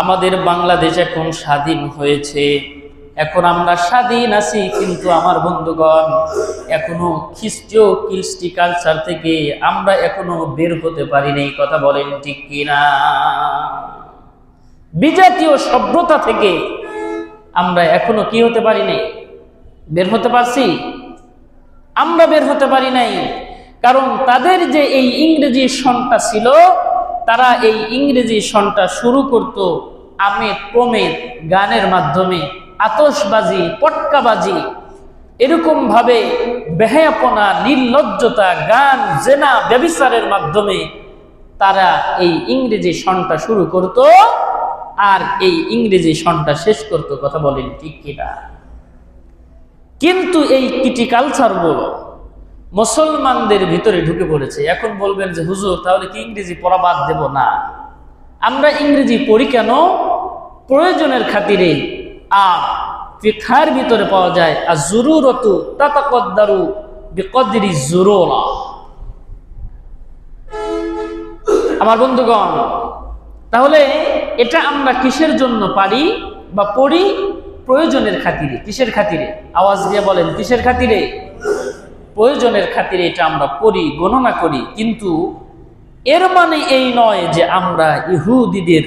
আমাদের বাংলাদেশ এখন স্বাধীন হয়েছে। এখন আমরা স্বাধীন আছি কিন্তু আমার বন্ধুগণ, এখনও খ্রিস্টীয় কৃষ্টি কালচার থেকে আমরা এখনও বের হতে পারিনি, কথা বলেন ঠিক কিনা? বিজাতীয় সভ্যতা থেকে আমরা এখনও কি হতে পারি পারিনি? বের হতে পারছি? আমরা বের হতে পারি নাই। কারণ তাদের যে এই ইংরেজি সনটা ছিল তারা এই ইংরেজি সনটা শুরু করত আমেদ প্রমেদ গানের মাধ্যমে আতসবাজি পটকাবাজি এরকম ভাবে বেহায়াপনা, নির্লজ্জতা, গান, জেনা, ব্যবিচারের মাধ্যমে তারা এই ইংরেজি সনটা শুরু করত আর এই ইংরেজি সনটা শেষ করত, কথা বলেন ঠিক কিনা? কিন্তু এই কিটি কালচারগুলো মুসলমানদের ভিতরে ঢুকে পড়েছে। এখন বলবেন যে, হুজুর, তাহলে কি ইংরেজি পড়া বাদ দেব না? আমরা ইংরেজি পড়ি কেন? প্রয়োজনের খাতিরে আর ফিখার ভিতরে পাওয়া যায় আর জরুরতু তাতাকদ্দারু বিকদরি জুরুরা। আমার বন্ধুগণ, তাহলে এটা আমরা কিসের জন্য পারি বা পড়ি? প্রয়োজনের খাতিরে। কিসের খাতিরে? আওয়াজ দিয়ে বলেন, কিসের খাতিরে? প্রয়োজনের খাতিরে এটা আমরা পড়ি, গণনা করি। কিন্তু এর মানে এই নয় যে আমরা ইহুদিদের,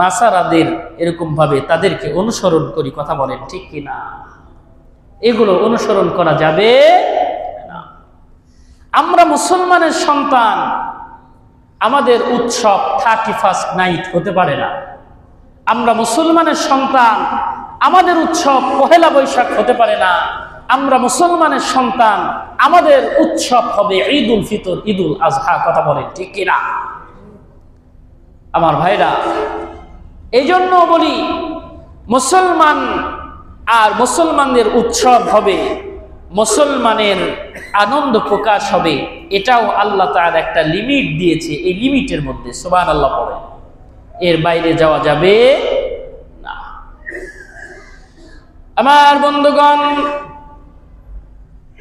নাসারাদের এরকম ভাবে তাদেরকে অনুসরণ করি, কথা বলেন ঠিক কি না? এগুলো অনুসরণ করা যাবে না। আমরা মুসলমানের সন্তান, আমাদের উৎসব থার্টি ফার্স্ট নাইট হতে পারে না। আমরা মুসলমানের সন্তান, আমাদের উৎসব পহেলা বৈশাখ হতে পারে না। আমরা মুসলমানের সন্তান, আমাদের উৎসব হবে ঈদ উল ফিতর ঈদ উল আজহা, কথা বলেন, ঠিক কিনা? আমার ভাইরা এই জন্য বলি, মুসলমান আর মুসলমানদের উৎসব হবে, মুসলমানের আনন্দ প্রকাশ হবে, এটাও আল্লাহ তার একটা লিমিট দিয়েছে, এই লিমিটের মধ্যে সোবান আল্লাহ পড়ে। এর বাইরে যাওয়া যাবে না। আমার বন্ধুগণ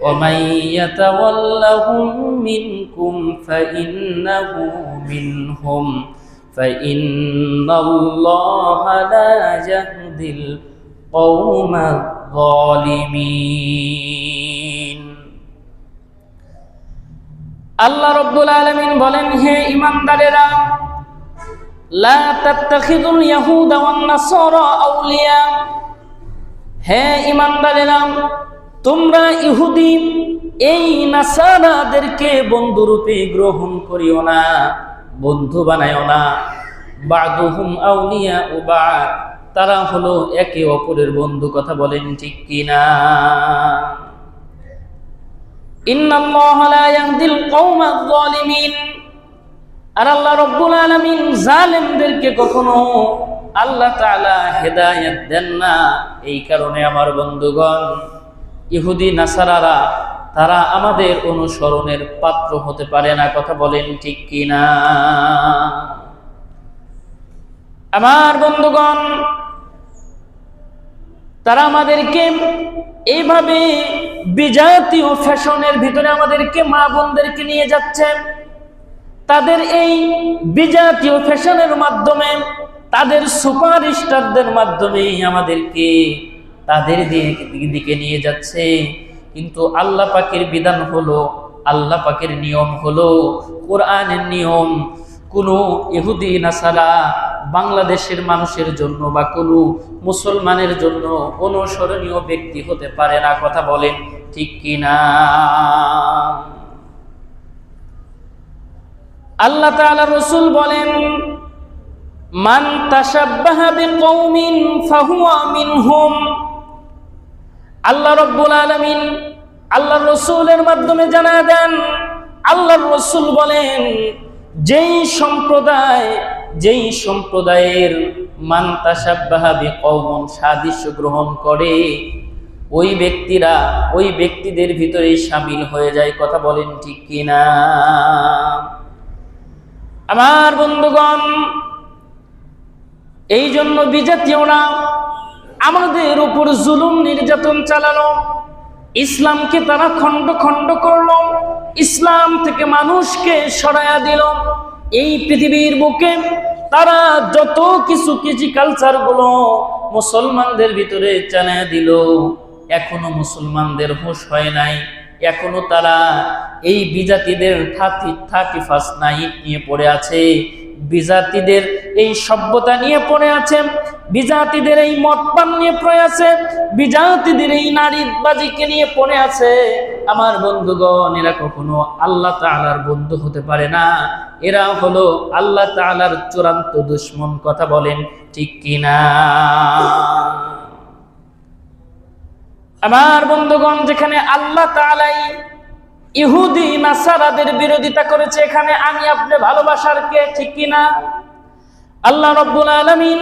ومن يتولهم منكم فإنه منهم فإن الله لا يهدي القوم الظالمين আল্লাহ রব্বুল আলামিন বলেন হে ইমানদারেরা লা তাত্তাখিদুল ইয়াহুদা ওয়ান নাসারা আউলিয়া হে ইমানদারেরা তোমরা ইহুদিন এই নাসারাদেরকে বন্ধুরূপে গ্রহণ করিও না, বন্ধু বানায়ও না। বাদুহুম আউলিয়া বাদ, তারা হলো একে অপরের বন্ধু, কথা বলেন ঠিক কিনা? আর আল্লাহ জালেমদেরকে কখনো আল্লাহ হেদায়েত দেন না, এই কারণে আমার বন্ধুগণ। ইহুদি নাসারারা, তারা আমাদের অনুসরণের পাত্র হতে পারে না, কথা বলেন ঠিক কিনা? আমার বন্ধুগণ, তারা আমাদেরকে এইভাবে বিজাতীয় ফ্যাশনের ভিতরে আমাদেরকে মা বোনদেরকে নিয়ে যাচ্ছেন তাদের এই বিজাতীয় ফ্যাশনের মাধ্যমে, তাদের সুপারস্টারদের মাধ্যমে আমাদেরকে তাদের দিকে নিয়ে যাচ্ছে। কিন্তু আল্লাহ পাকের বিধান হলো, আল্লাহ পাকের নিয়ম হলো, কোরআনের নিয়ম, কোনো ইহুদি, নাসারা বাংলাদেশের মানুষের জন্য বা কোনো মুসলমানের জন্য অনুসরণীয় ব্যক্তি হতে পারে না, কথা বলেন ঠিক কিনা আল্লাহ তাআলা রসুল বলেন, মান তাসাব্বাহা বিকৌমিন ফাহুয়া মিনহুম। আল্লাহ রব্বুল আলামিন আল্লাহ রসুলের মাধ্যমে জানা দেন আল্লাহ রসুল বলেন, যেই সম্প্রদায়, যেই সম্প্রদায়ের মান তাসাব্বাহা বিকৌমন সাদৃশ্য গ্রহণ করে, ওই ব্যক্তিরা, ওই ব্যক্তিদের ভিতরেই সামিল হয়ে যায়। কথা বলেন ঠিক কিনা? আমার বন্ধুগণ এই জন্য বিজাতীয়রা আমাদের উপর জুলুম নির্যাতন চালালো। ইসলামকে তারা খণ্ড খণ্ড করল। ইসলাম থেকে মানুষকে সরাইয়া দিল। এই পৃথিবীর বুকে তারা যত কিছু কৃষি কালচারগুলো মুসলমানদের ভিতরে চালাইয়া দিল, এখনও মুসলমানদের হুঁশ হয় নাই। এখনও তারা এই বিজাতিদের থাকি থাকি ফার্স্ট নাইট নিয়ে পড়ে আছে। বিজাতিদের এই সভ্যতা নিয়ে পড়ে আছে। বিজাতিদের এই মতপান নিয়ে পড়ে আছে, বিজাতিদের এই নারীবাজিকে নিয়ে পড়ে আছে। আমার বন্ধুগণ, এরা কখনো আল্লাহ তাআলার বন্ধু হতে পারে না। এরা হলো আল্লাহ তাআলার চূড়ান্ত দুশ্মন, কথা বলেন ঠিক কিনা? আমার বন্ধুগণ, যেখানে আল্লাহ তাআলাই ইহুদি, নাসারাদের বিরোধিতা করেছে, এখানে আমি আপনি ভালোবাসার কে ঠিক কিনা? আল্লাহ রব্বুল আলামিন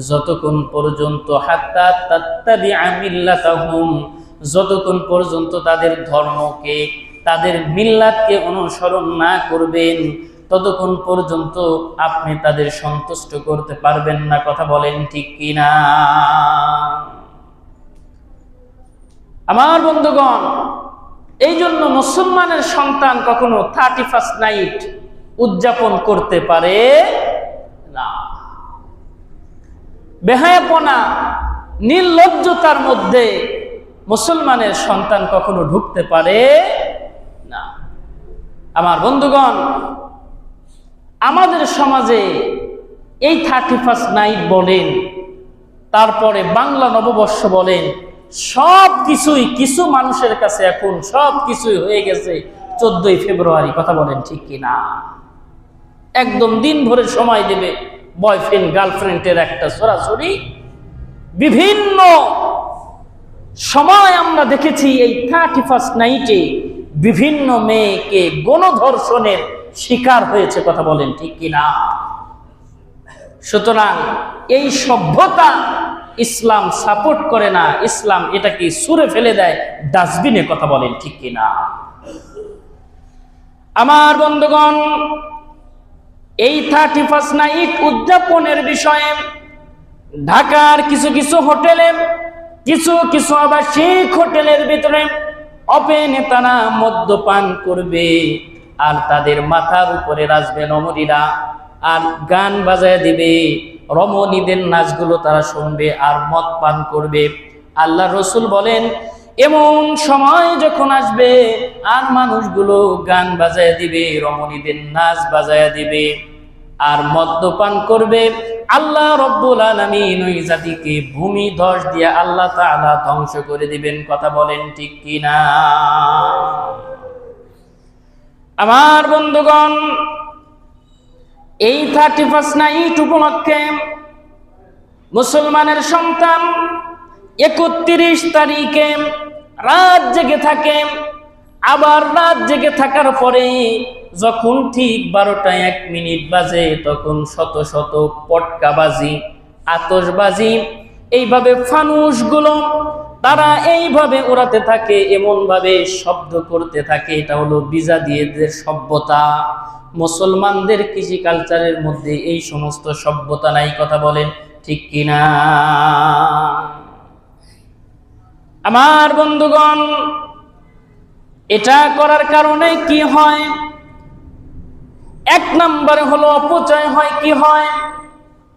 যতক্ষণ পর্যন্ত হাত্তা তাত্তাবিআ মিল্লাতাহুম, যতক্ষণ পর্যন্ত তাদের ধর্মকে, তাদের মিল্লাতকে অনুসরণ না করবেন, ততক্ষণ পর্যন্ত আপনি তাদের সন্তুষ্ট করতে পারবেন না। কথা বলেন ঠিক কিনা? আমার বন্ধুগণ এই জন্য মুসলমানের সন্তান কখনো থার্টি ফার্স্ট নাইট উদযাপন করতে পারে বেহায়াপনা, নির্লজ্জতার মধ্যে মুসলমানের সন্তান কখনো ঢুকতে পারে না। আমার বন্ধুগণ, আমাদের সমাজে এই থার্টি ফার্স্ট নাইট বলেন, তারপরে বাংলা নববর্ষ বলেন সব কিছুই কিছু মানুষের কাছে এখন সব কিছুই হয়ে গেছে চোদ্দই ফেব্রুয়ারি, কথা বলেন ঠিক কিনা? একদম দিন ভরে সময় দেবে। বয়ফ্রেন্ড গার্লফ্রেন্ডের একটা সরাসরি বিভিন্ন সময় আমরা দেখেছি এই থার্টি ফার্স্ট নাইটে বিভিন্ন মেয়েকে গণধর্ষণের শিকার হয়েছে, কথা বলেন ঠিক কিনা? সুতরাং এই সভ্যতা ইসলাম সাপোর্ট করে না, ইসলাম এটাকে সুরে ফেলে দেয়, ডাস্টবিনে কথা বলেন ঠিক কিনা? আমার বন্ধুগণ এই থার্টি ফার্স্ট নাইট উদযাপনের বিষয়ে ঢাকার কিছু কিছু হোটেলে, কিছু কিছু আবার আবাসিক হোটেলের ভিতরে অপেনে তারা মদ্যপান করবে। আর তাদের মাথার উপরে রাজবে নমরীরা আর গান বাজায় দিবে। রমণীদের নাচগুলো তারা শুনবে আর মদ পান করবে। আল্লাহ রসুল বলেন, এমন সময় যখন আসবে, আর মানুষগুলো গান বাজায় দিবে রমণীদের নাচ বাজায় দিবে। আর মদ্যপান করবে। আল্লাহ রব্বুল আলমিন ওই জাতিকে ভূমি ধস দিয়ে আল্লাহ তাআলা ধ্বংস করে দিবেন। কথা বলেন ঠিক কিনা? আমার বন্ধুগণ, এই থার্টি ফার্স্ট নাইট উপলক্ষে মুসলমানের সন্তান একত্রিশ তারিখে রাত জেগে থাকে। আবার রাত জেগে থাকার পরে যখন ঠিক বারোটা এক মিনিট বাজে, তখন শত শত পটকাবাজি আতসবাজি এইভাবে ফানুসগুলো তারা এইভাবে উড়াতে থাকে এমন ভাবে শব্দ করতে থাকে। এটা হলো বিজাদিয়েদের সভ্যতা। মুসলমানদের কৃষি কালচারের মধ্যে এই সমস্ত সভ্যতা নাই, কথা বলেন ঠিক কিনা? আমার বন্ধুগণ, এটা করার কারণে কি হয়? এক নম্বরে হলো অপচয় হয়, কি হয়?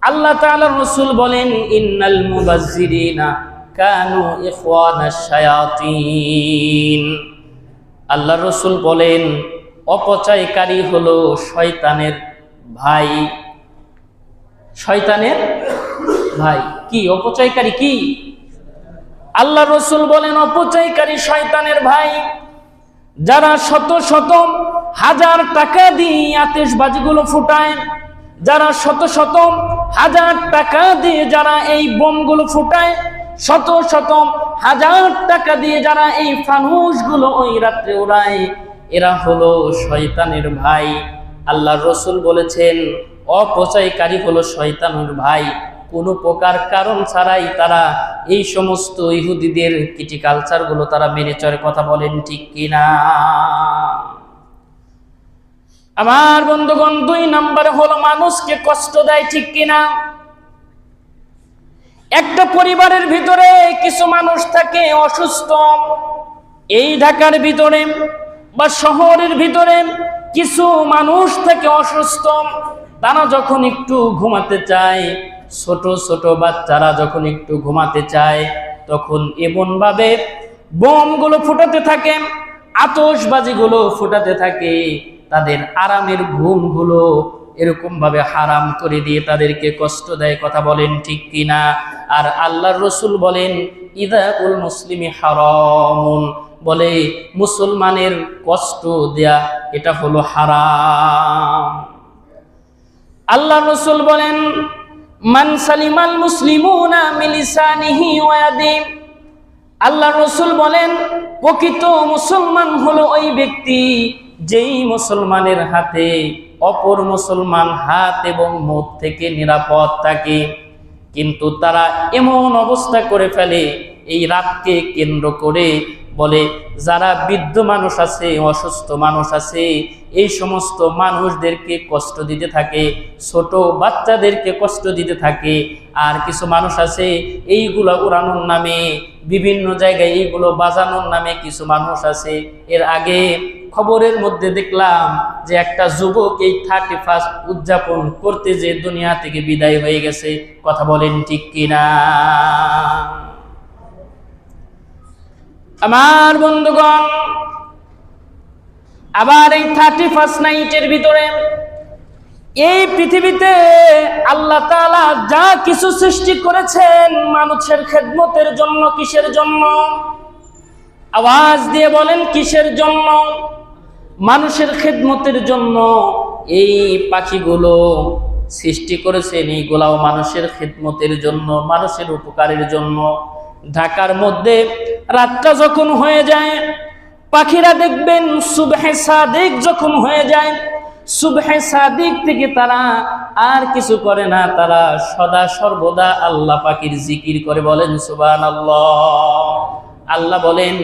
আল্লাহ তাআলা রসুল বলেন, ইন্নাল মুবাজ্জিরিনা কানু ইখওয়ানাশ শায়াতিন। আল্লাহ রসুল বলেন, অপচয়কারী হলো শয়তানের ভাই। শয়তানের ভাই। কি? অপচয়কারী কি? আল্লাহ রসুল বলেন, অপচয়কারী শয়তানের ভাই। যারা শত শত হাজার টাকা দিয়ে আতিশবাজিগুলো ফুটায়। যারা শত শত, হাজার টাকা দিয়ে যারা এই বোমগুলো ফুটায়, শত শত, হাজার টাকা দিয়ে যারা এই ফানুসগুলো ওই রাত্রে উড়ায়, এরা হলো শয়তানের ভাই। আল্লাহ রসুল বলেছেন, অপচয়কারী হলো শয়তানের ভাই। কোনো প্রকার কারণ ছাড়াই তারা এই সমস্ত ইহুদিদের কিটি কালচারগুলো তারা মেনে চলে কথা বলেন ঠিক কিনা। আমার বন্ধুগণ, দুই নাম্বার হলো মানুষকে কষ্ট দেয়, ঠিক কিনা? একটা পরিবারের ভিতরে কিছু মানুষ থাকে অসুস্থ। এই ঢাকার ভিতরে বা শহরের ভিতরে কিছু মানুষ থাকে অসুস্থ। তারা যখন একটু ঘুমাতে চায়, ছোট ছোট বাচ্চারা যখন একটু ঘুমাতে চায়, তখন এমন ভাবে বোমগুলো ফুটাতে থাকে আতসবাজিগুলো ফুটাতে থাকে। তাদের আরামের ঘুমগুলো এরকম ভাবে হারাম করে দিয়ে তাদেরকে কষ্ট দেয়, কথা বলেন ঠিক কিনা? আর আল্লাহর রসুল বলেন, ইদা উল মুসলিমি হারামুন। বলে, মুসলমানের কষ্ট দেয়া, এটা হলো হারাম। আল্লাহ রসুল বলেন, মান সালিমাল মুসলিমুনা মিলিসানিহি ওয়াদি। আল্লাহ রসুল বলেন, প্রকৃত মুসলমান হলো ওই ব্যক্তি যেই মুসলমানের হাতে, অপর মুসলমান হাত এবং মুখ থেকে নিরাপদ থাকে, কিন্তু তারা এমন অবস্থা করে ফেলে, এই রাতকে কেন্দ্র করে বলে, যারা বৃদ্ধ মানুষ আছে, অসুস্থ মানুষ আছে, এই সমস্ত মানুষদেরকে কষ্ট দিতে থাকে, ছোট বাচ্চাদেরকে কষ্ট দিতে থাকে, আর কিছু মানুষ আছে, এইগুলো উড়ানোর নামে, বিভিন্ন জায়গায় এইগুলো বাজানোর নামে কিছু মানুষ আছে। এর আগে খবরের মধ্যে দেখলাম যে একটা যুবক এই থার্টি ফার্স্ট উদযাপন করতে যে দুনিয়া থেকে বিদায় হয়ে গেছে। কথা বলেন ঠিক কিনা? আমার বন্ধুগণ, আবার এই থার্টি ফার্স্ট নাইটের ভিতরে এই পৃথিবীতে আল্লাহ তাআলা যা কিছু সৃষ্টি করেছেন মানুষের খেদমতের জন্য, কিসের জন্য? আওয়াজ দিয়ে বলেন, কিসের জন্য? মানুষের খেদমতের জন্য এই পাখিগুলো সৃষ্টি করেছেন এইগুলাও মানুষের খেদমতের জন্য, মানুষের উপকারের জন্য। ঢাকার মধ্যে রাতটা যখন হয়ে যায়, পাখিরা দেখবেন সুবহে সাদিক যখন হয়ে যায়, সুবহে সাদিক থেকে তারা আর কিছু করে না, তারা সদা সর্বদা আল্লাহ পাখির জিকির করে বলেন সুবান আল্লাহ বলেন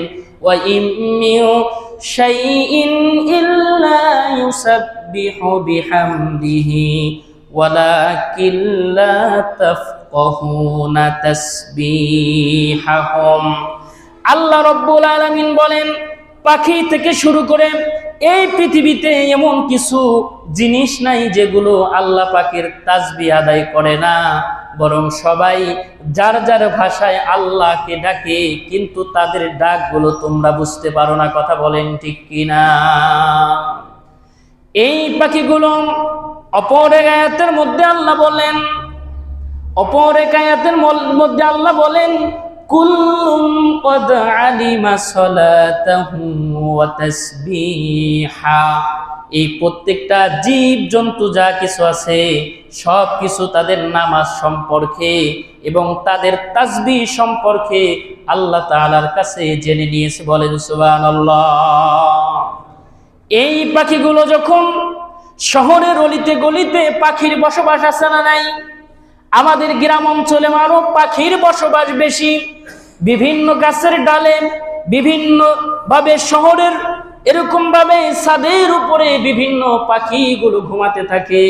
ইল্লা مِّن شَيْءٍ إِلَّا يُسَبِّحُ بِحَمْدِهِ وَلَكِن لَّا تَفْقَهُونَ تَسْبِيحَهُمْ আল্লাহ রব্বুল আলামিন বলেন পাখি থেকে শুরু করে এই পৃথিবীতে এমন কিছু জিনিস নাই যেগুলো আল্লাহ পাখির তাজবি আদায় করে না বরং সবাই যার যার ভাষায় আল্লাহকে ডাকে কিন্তু তাদের ডাকগুলো তোমরা বুঝতে পারো না কথা বলেন ঠিক কিনা এই পাখিগুলো অপর এক আয়াতের মধ্যে আল্লাহ বলেন অপর এক আয়াতের মধ্যে আল্লাহ বলেন এই প্রত্যেকটা জীব জন্তু যা কিছু আছে, সব কিছু তাদের নামাজ সম্পর্কে এবং তাদের তাসবি সম্পর্কে আল্লাহ তাআলার কাছে জেনে নিয়েছে বলেন, সুবহানাল্লাহ। এই পাখিগুলো যখন শহরের অলিতে গলিতে পাখির বসবাস আছে না নাই আমাদের গ্রাম অঞ্চলে আরও পাখির বসবাস বেশি। বিভিন্ন গাছের ডালে বিভিন্ন ভাবে শহরের এরকম ভাবে ছাদের উপরে বিভিন্ন পাখিগুলো ঘুমাতে থাকে।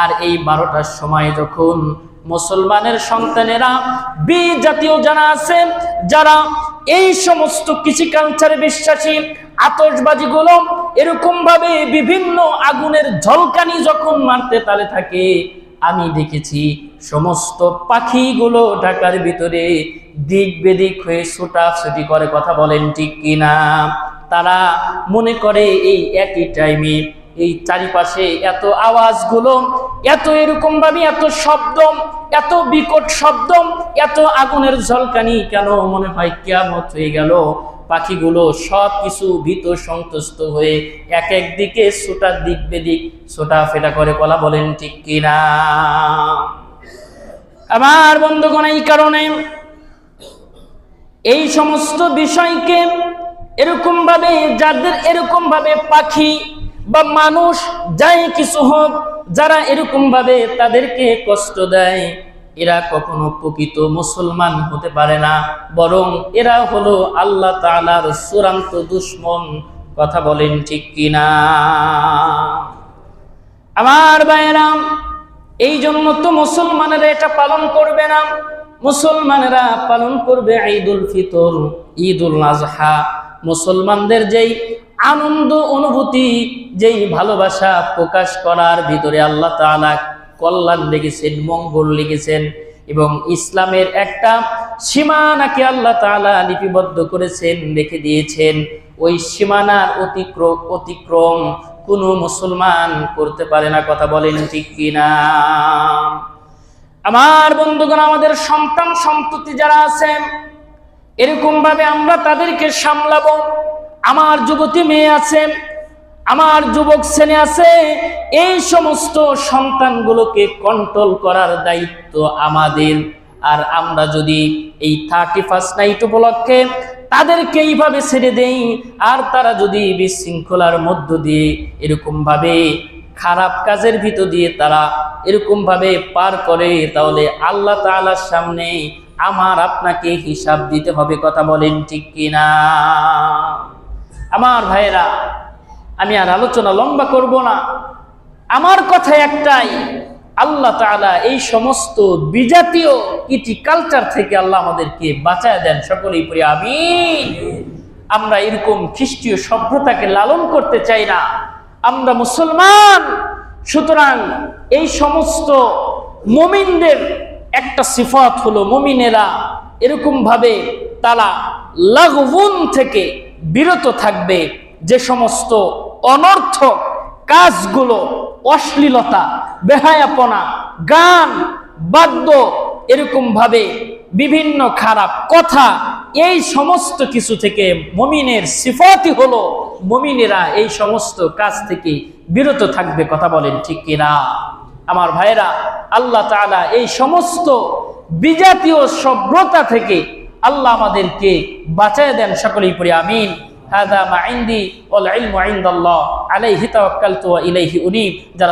আর এই বারোটার সময় যখন মুসলমানের সন্তানেরা বি জাতীয় যারা আছে, যারা এই সমস্ত কৃষি কালচারে বিশ্বাসী আতসবাজিগুলো এরকম ভাবে বিভিন্ন আগুনের ঝলকানি যখন মারতে তালে থাকে আমি দেখেছি সমস্ত পাখিগুলো ঢাকার ভিতরে দিক বেদিক হয়ে ছুটাছুটি করে কথা বলেন, ঠিক কিনা? তারা মনে করে এই একই টাইমে এই চারিপাশে এত আওয়াজগুলো, এত এরকম ভাবে এত শব্দ, এত বিকট শব্দ, এত আগুনের ঝলকানি কেন মনে হয় কেমন হয়ে গেল? পাখিগুলো সব কিছু ভীত সন্তুষ্ট হয়ে এক এক দিকে ছোটার দিক বেদিক ছোটা ফেটা করে কলা বলেন, ঠিক কিনা? আমার বন্ধুগণ, এই কারণে এই সমস্ত বিষয়কে এরকম ভাবে যাদের এরকম ভাবে পাখি বা মানুষ, যাই কিছু হোক, যারা এরকম ভাবে তাদেরকে কষ্ট দেয় এরা কখনো প্রকৃত মুসলমান হতে পারে না, বরং এরা হলো আল্লাহ তাআলার চূড়ান্ত দুশ্মন। কথা বলেন ঠিক কিনা? আমার ভাইয়েরাম এই জন্য তো মুসলমানেরা এটা পালন করবে না। মুসলমানেরা পালন করবে ঈদুল ফিতর, ঈদুল আজহা। মুসলমানদের যেই আনন্দ, অনুভূতি, যেই ভালোবাসা প্রকাশ করার ভিতরে আল্লাহ তাআলা কল্যাণ লিখেছেন, মঙ্গল লিখেছেন এবং ইসলামের একটা সীমানাকে আল্লাহ তাআলা লিপিবদ্ধ করেছেন, রেখে দিয়েছেন। ওই সীমানার অতিক্রম অতিক্রম কোনো মুসলমান করতে পারে না, কথা বলেন ঠিক কিনা? আমার বন্ধুগণ, আমাদের সন্তান সন্ততি যারা আছেন এরকম ভাবে আমরা তাদেরকে সামলাবো। আমার যুবতী মেয়ে আছে আমার যুবক ছেলে আছে, এই সমস্ত সন্তানগুলোকে কন্ট্রোল করার দায়িত্ব আমাদের। আর আমরা যদি এই থার্টি ফার্স্ট নাইট উপলক্ষে তাদেরকে এইভাবে ছেড়ে দেই, আর তারা যদি বিশৃঙ্খলার মধ্য দিয়ে এরকম ভাবে খারাপ কাজের ভিতর দিয়ে তারা এরকম ভাবে পার করে, তাহলে আল্লাহ তাআলার সামনে আমার আপনাকে হিসাব দিতে হবে, কথা বলেন ঠিক কিনা? আমার ভাইয়েরা আমি আর আলোচনা লম্বা করব না। আমার কথা একটাই, আল্লাহ তাআলা এই সমস্ত বিজাতীয় ইটি কালচার থেকে আল্লাহ আমাদেরকে বাঁচায় দেন। সকলেই পড়ি আমি আমরা এরকম খ্রিস্টীয় সভ্যতাকে লালন করতে চাই না। আমরা মুসলমান, সুতরাং এই সমস্ত মমিনদের একটা সিফাত হলো মমিনেরা এরকম ভাবে তারা লাগবুন থেকে বিরত থাকবে। যে সমস্ত অনর্থক কাজগুলো, অশ্লীলতা, বেহায়াপনা, গান, বাদ্য এরকম ভাবে বিভিন্ন খারাপ কথা, এই সমস্ত কিছু থেকে মমিনের সিফাতি হলো, মমিনেরা এই সমস্ত কাজ থেকে বিরত থাকবে, কথা বলেন ঠিক কিনা? আমার ভাইরা আল্লাহ তাআলা এই সমস্ত বিজাতীয় সভ্যতা থেকে আল্লাহ আমাদেরকে বাঁচায় দেন, সকলেই পড়ি, আমিন। هذا ما عندي والعلم عند الله عليه توكلت وإليه أنيب যারা